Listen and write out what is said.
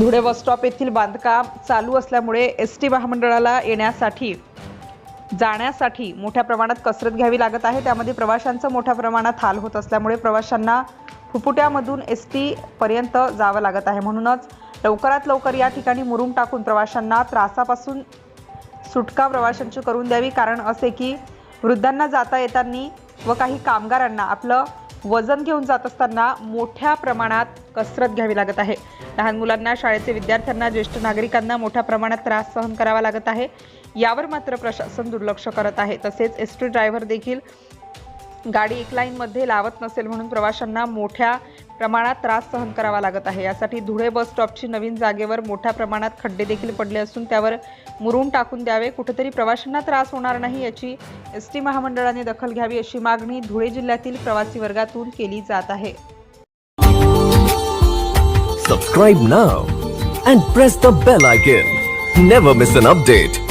Dhule bus stop येथील बांधकाम चालू असल्यामुळे एस टी महामंडळाला येण्यासाठी जाण्यासाठी मोठ्या प्रमाणात कसरत घ्यावी लागत आहे. त्यामध्ये प्रवाशांचं मोठ्या प्रमाणात हाल होत असल्यामुळे प्रवाशांना फुफुट्यामधून एस टीपर्यंत जावं लागत आहे. म्हणूनच लवकरात लवकर या ठिकाणी मुरूम टाकून प्रवाशांना त्रासापासून सुटका प्रवाशांची करून द्यावी. कारण असे की वृद्धांना जाता येताना व काही कामगारांना आपलं वजन घेऊन जात असताना मोठ्या प्रमाणात कसरत घ्यावी लागत आहे. लहान मुलांना शाळेचे विद्यार्थ्यांना ज्येष्ठ नागरिकांना मोठ्या प्रमाणात त्रास सहन करावा लागत आहे. यावर मात्र प्रशासन दुर्लक्ष करत आहे. तसेच एस टी ड्रायव्हर देखील गाडी एक लाईनमध्ये लावत नसेल म्हणून प्रवाशांना मोठ्या प्रमाणात त्रास सहन करावा लागत आहे. यासाठी धुळे बस स्टॉपची नवीन जागेवर मोठ्या प्रमाणात खड्डे देखील पडले असून त्यावर मुरून टाकून द्यावे. कुठेतरी प्रवाशांना त्रास होणार नाही याची एस टी महामंडळाने दखल घ्यावी अशी मागणी धुळे जिल्ह्यातील प्रवासी वर्गातून केली जात आहे. Subscribe now and press the bell icon never miss an update